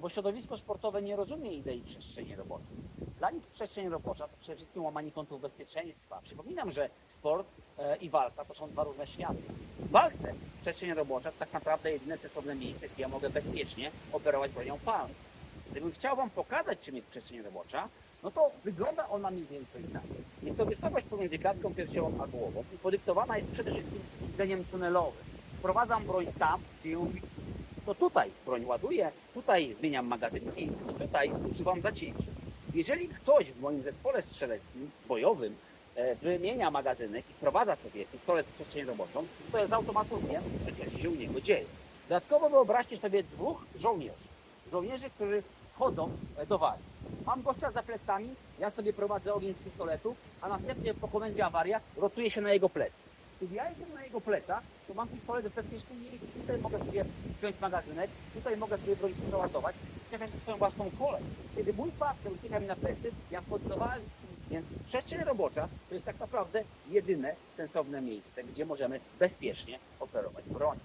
No bo środowisko sportowe nie rozumie idei przestrzeni roboczej. Dla nich przestrzeń robocza to przede wszystkim łamanie kątów bezpieczeństwa. Przypominam, że sport e, i walka to są dwa różne światy. W walce przestrzeń robocza to tak naprawdę jedyne sensowne miejsce, gdzie ja mogę bezpiecznie operować bronią palną. Gdybym chciał Wam pokazać, czym jest przestrzeń robocza, no to wygląda ona mniej więcej tak. Jest to wysokość pomiędzy klatką piersiową a głową i podyktowana jest przede wszystkim widzeniem tunelowym. Wprowadzam broń tam, gdzie ją. To tutaj broń ładuję, tutaj zmieniam magazynki tutaj usuwam zacięcie. Jeżeli ktoś w moim zespole strzeleckim, bojowym, e, wymienia magazynek i wprowadza sobie pistolet w przestrzeń roboczą, to automatu wiem, że się u niego dzieje. Dodatkowo wyobraźcie sobie dwóch żołnierzy. Żołnierzy, którzy wchodzą e, do walki. Mam gościa za plecami, ja sobie prowadzę ogień z pistoletu, a następnie po komendzie awaria rotuję się na jego plecy. Kiedy ja jestem na jego plecach, to mam pistolet w bezpiecznym miejscu. Tutaj mogę sobie wziąć magazynek, tutaj mogę sobie broń przeładować, czekać swoją własną kolej. Kiedy mój partner ucieka mi na plecy, ja wchodowałem. Więc przestrzeń robocza to jest tak naprawdę jedyne sensowne miejsce, gdzie możemy bezpiecznie operować bronią.